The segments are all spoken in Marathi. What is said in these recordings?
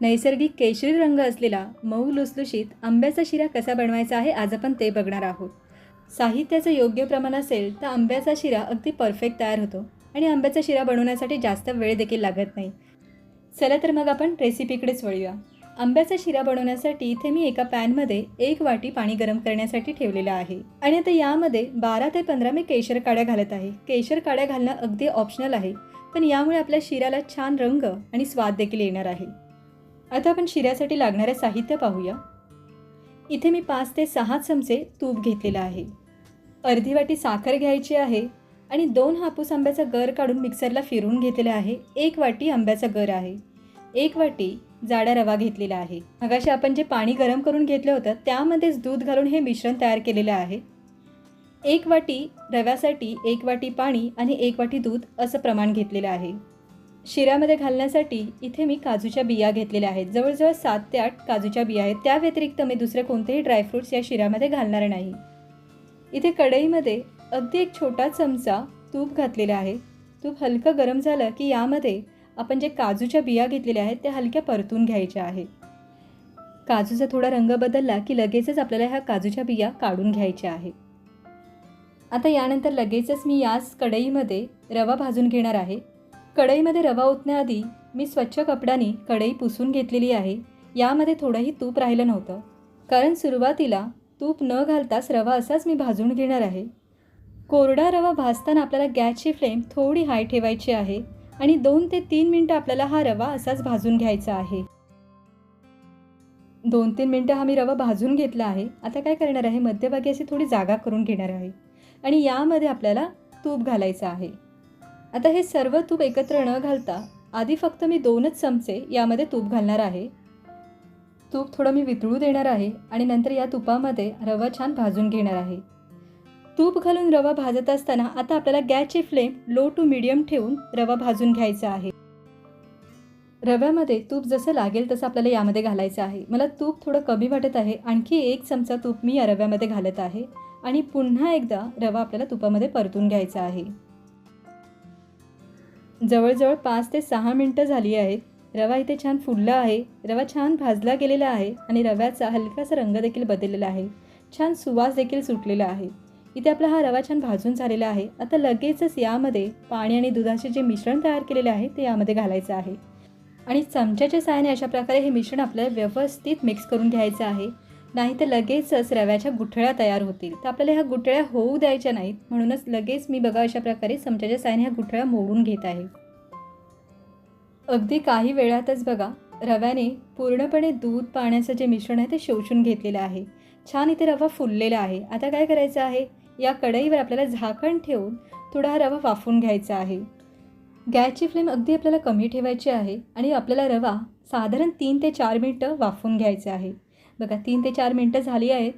नैसर्गिक केशरी रंग असलेला मऊ लुसलुशीत आंब्याचा शिरा कसा बनवायचा आहे आज आपण ते बघणार आहोत. साहित्याचं योग्य प्रमाण असेल तर आंब्याचा शिरा अगदी परफेक्ट तयार होतो आणि आंब्याचा शिरा बनवण्यासाठी जास्त वेळ देखील लागत नाही. चला तर मग आपण रेसिपीकडेच वळूया. आंब्याचा शिरा बनवण्यासाठी इथे मी एका पॅनमध्ये एक वाटी पाणी गरम करण्यासाठी ठेवलेलं आहे. आणि आता यामध्ये बारा ते पंधरा मी केशर काड्या घालत आहे. केशर काड्या घालणं अगदी ऑप्शनल आहे पण यामुळे आपल्या शिऱ्याला छान रंग आणि स्वाद देखील येणार आहे. आता आपण शिऱ्यासाठी लागणारे साहित्य पाहूया. इथे मी पाच ते सहा चमचे तूप घेतलेलं आहे. अर्धी वाटी साखर घ्यायची आहे आणि दोन हापूस आंब्याचा गर काढून मिक्सरला फिरवून घेतलेला आहे. एक वाटी आंब्याचा गर आहे. एक वाटी जाडा रवा घेतलेला आहे. मगाशी आपण जे पाणी गरम करून घेतलं होतं त्यामध्येच दूध घालून हे मिश्रण तयार केलेलं आहे. एक वाटी रव्यासाठी एक वाटी पाणी आणि एक वाटी दूध असं प्रमाण घेतलेलं आहे. शिऱ्यामध्ये घालण्यासाठी इथे मी काजूच्या बिया घेतलेल्या आहेत. जवळजवळ सात ते आठ काजूच्या बिया आहेत. त्या व्यतिरिक्त मी दुसरे कोणतेही ड्रायफ्रूट्स या शिऱ्यामध्ये घालणार नाही. इथे कढईमध्ये अगदी एक छोटा चमचा तूप घातलेला आहे. तूप हलकं गरम झालं की यामध्ये आपण जे काजूच्या बिया घेतलेल्या आहेत त्या हलक्या परतून घ्यायच्या आहे काजूचा थोडा रंग बदलला की लगेचच आपल्याला ह्या काजूच्या बिया काढून घ्यायच्या आहे आता यानंतर लगेचच मी याच कढईमध्ये रवा भाजून घेणार आहे. कढईमध्ये रवा ओतण्याआधी मी स्वच्छ कपड्याने कढई पुसून घेतलेली आहे. यामध्ये थोडंही तूप राहिलं नव्हतं. कारण सुरुवातीला तूप न घालताच रवा असाच मी भाजून घेणार आहे. कोरडा रवा भाजताना आपल्याला गॅसची फ्लेम थोडी हाय ठेवायची आहे आणि दोन ते तीन मिनटं आपल्याला हा रवा असाच भाजून घ्यायचा आहे. दोन तीन मिनटं हा मी रवा भाजून घेतला आहे. आता काय करणार आहे? मध्यभागी अशी थोडी जागा करून घेणार आहे. आणि यामध्ये आपल्याला तूप घालायचं आहे. आता हे सर्व तूप एकत्र न घालता आधी फक्त मी दोनच चमचे यामध्ये तूप घालणार आहे. तूप थोडं मी वितळू देणार आहे आणि नंतर या तुपामध्ये रवा छान भाजून घेणार आहे. तूप घालून रवा भाजत असताना आता आपल्याला गॅसची फ्लेम लो टू मिडियम ठेवून रवा भाजून घ्यायचा आहे. रव्यामध्ये तूप जसं लागेल तसं आपल्याला यामध्ये घालायचं आहे. मला तूप थोडं कमी वाटत आहे. आणखी एक चमचा तूप मी या रव्यामध्ये घालत आहे आणि पुन्हा एकदा रवा आपल्याला तुपामध्ये परतून घ्यायचा आहे. जवळजवळ पाच ते सहा मिनटं झाली आहेत. रवा इथे छान फुलला आहे. रवा छान भाजला गेलेला आहे आणि रव्याचा हलकासा रंग देखील बदललेला आहे. छान सुवास देखील सुटलेला आहे. इथे आपला हा रवा छान भाजून झालेला आहे. आता लगेचच यामध्ये पाणी आणि दुधाचे जे मिश्रण तयार केलेले आहे ते यामध्ये घालायचं आहे. आणि चमच्याच्या साहाय्याने अशा प्रकारे हे मिश्रण आपल्याला व्यवस्थित मिक्स करून घ्यायचं आहे. नाही तर लगेचच रव्याच्या गुठळ्या तयार होतील. तर आपल्याला ह्या गुठळ्या होऊ द्यायच्या नाहीत. म्हणूनच लगेच मी बघा अशा प्रकारे चमच्याच्या सायने ह्या गुठळ्या मोडून घेत आहे. अगदी काही वेळातच बघा रव्याने पूर्णपणे दूध पाण्याचं जे मिश्रण आहे ते शोषून घेतलेलं आहे. छान इथे रवा फुललेला आहे. आता काय करायचं आहे? या कढईवर आपल्याला झाकण ठेवून थोडा हा रवा वाफून घ्यायचा आहे. गॅसची फ्लेम अगदी आपल्याला कमी ठेवायची आहे आणि आपल्याला रवा साधारण तीन ते चार मिनटं वाफून घ्यायचं आहे. बघा तीन ते चार मिनटं झाली आहेत.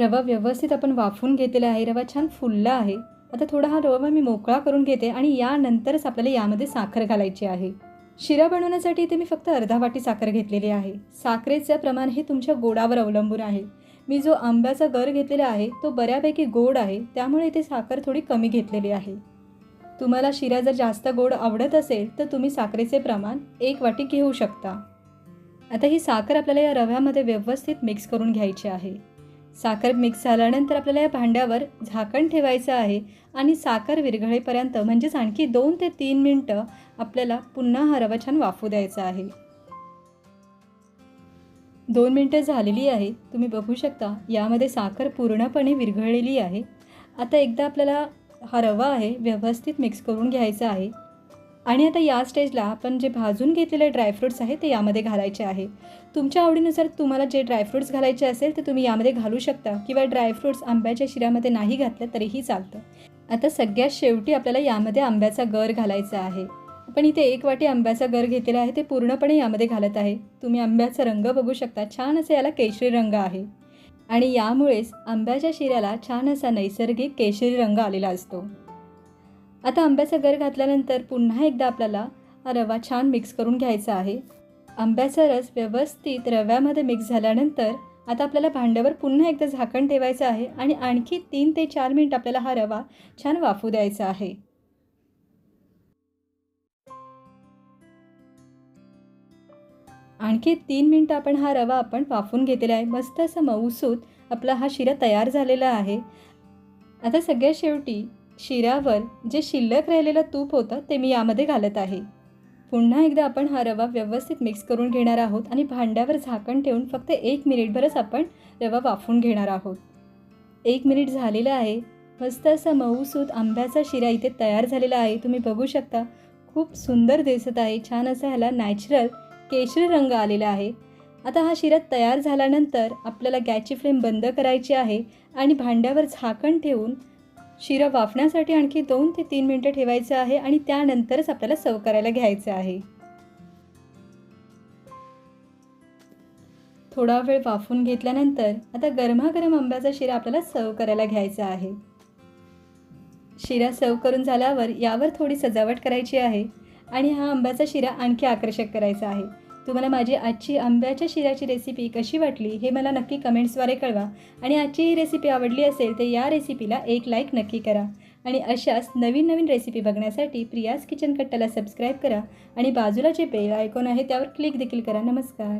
रवा व्यवस्थित आपण वाफून घेतलेला आहे. रवा छान फुलला आहे. आता थोडा हा रवा मी मोकळा करून घेते आणि यानंतरच आपल्याला यामध्ये साखर घालायची आहे. शिरा बनवण्यासाठी इथे मी फक्त अर्धा वाटी साखर घेतलेली आहे. साखरेचं प्रमाण हे तुमच्या गोडावर अवलंबून आहे. मी जो आंब्याचा गर घेतलेला आहे तो बऱ्यापैकी गोड आहे. त्यामुळे इथे साखर थोडी कमी घेतलेली आहे. तुम्हाला शिरा जर जास्त गोड आवडत असेल तर तुम्ही साखरेचे प्रमाण एक वाटी घेऊ शकता. आता ही साखर आपल्याला या रव्यामध्ये व्यवस्थित मिक्स करून घ्यायची आहे. साखर मिक्स झाल्यानंतर आपल्याला या भांड्यावर झाकण ठेवायचं आहे आणि साखर विरघळेपर्यंत म्हणजेच आणखी दोन ते तीन मिनटं आपल्याला पुन्हा हा रवा छान वाफू द्यायचा आहे. दोन मिनटं झालेली आहे. तुम्ही बघू शकता यामध्ये साखर पूर्णपणे विरघळलेली आहे. आता एकदा आपल्याला हा रवा आहे व्यवस्थित मिक्स करून घ्यायचा आहे. आणि आता या स्टेजला आपण जे भाजून घेतलेले ड्रायफ्रूट्स आहे ते यामध्ये घालायचे आहे. तुमच्या आवडीनुसार तुम्हाला जे ड्रायफ्रूट्स घालायचे असेल ते तुम्ही यामध्ये घालू शकता किंवा ड्रायफ्रूट्स आंब्याच्या शिऱ्यामध्ये नाही घातलं तरीही चालतं. आता सगळ्यात शेवटी आपल्याला यामध्ये आंब्याचा गर घालायचा आहे. पण इथे एक वाटी आंब्याचा गर घेतलेला आहे ते पूर्णपणे यामध्ये घालत आहे. तुम्ही आंब्याचा रंग बघू शकता छान असा याला केशरी रंग आहे. आणि यामुळेच आंब्याच्या शिऱ्याला छान असा नैसर्गिक केशरी रंग आलेला असतो. आता आंब्याचा गर घातल्यानंतर पुन्हा एकदा आपल्याला हा रवा छान मिक्स करून घ्यायचा आहे. आंब्याचा रस व्यवस्थित रव्यामध्ये मिक्स झाल्यानंतर आता आपल्याला भांड्यावर पुन्हा एकदा झाकण ठेवायचं आहे आणि आणखी तीन ते चार मिनिट आपल्याला हा रवा छान वाफू द्यायचा आहे. आणखी तीन मिनटं आपण हा रवा आपण वाफून घेतलेला आहे. मस्त असा मऊसूत आपला हा शिरा तयार झालेला आहे. आता सगळ्या शेवटी शिऱ्यावर जे शिल्लक राहिलेलं तूप होतं ते मी यामध्ये घालत आहे. पुन्हा एकदा आपण हा रवा व्यवस्थित मिक्स करून घेणार आहोत आणि भांड्यावर झाकण ठेवून फक्त एक मिनिटभरच आपण रवा वाफून घेणार आहोत. एक मिनिट झालेलं आहे. मस्त असा मऊसूत आंब्याचा शिरा इथे तयार झालेला आहे. तुम्ही बघू शकता. खूप सुंदर दिसत आहे. छान असा ह्याला नॅचरल केशरी रंग आलेला आहे. आता हा शिरा तयार झाल्यानंतर आपल्याला गॅसची फ्लेम बंद करायची आहे आणि भांड्यावर झाकण ठेवून शिरा वाफण्यासाठी आणखी दोन ते तीन मिनटं ठेवायचं आहे आणि त्यानंतरच आपल्याला सर्व करायला घ्यायचं आहे. थोडा वेळ वाफून घेतल्यानंतर आता गरमागरम आंब्याचा शिरा आपल्याला सर्व करायला घ्यायचा आहे. शिरा सर्व करून झाल्यावर यावर थोडी सजावट करायची आहे आणि हा आंब्याचा शिरा आणखी आकर्षक करायचा आहे. तुम्हाला माझी आजची आंब्याच्या शिऱ्याची रेसिपी कशी वाटली हे मला नक्की कमेंट्सद्वारे कळवा. आणि आजची ही रेसिपी आवडली असेल तर या रेसिपीला एक लाईक नक्की करा. आणि अशाच नवीन नवीन रेसिपी बघण्यासाठी प्रियाज किचन कट्टाला सबस्क्राईब करा. आणि बाजूला जे बेल आयकॉन आहे त्यावर क्लिक देखील करा. नमस्कार.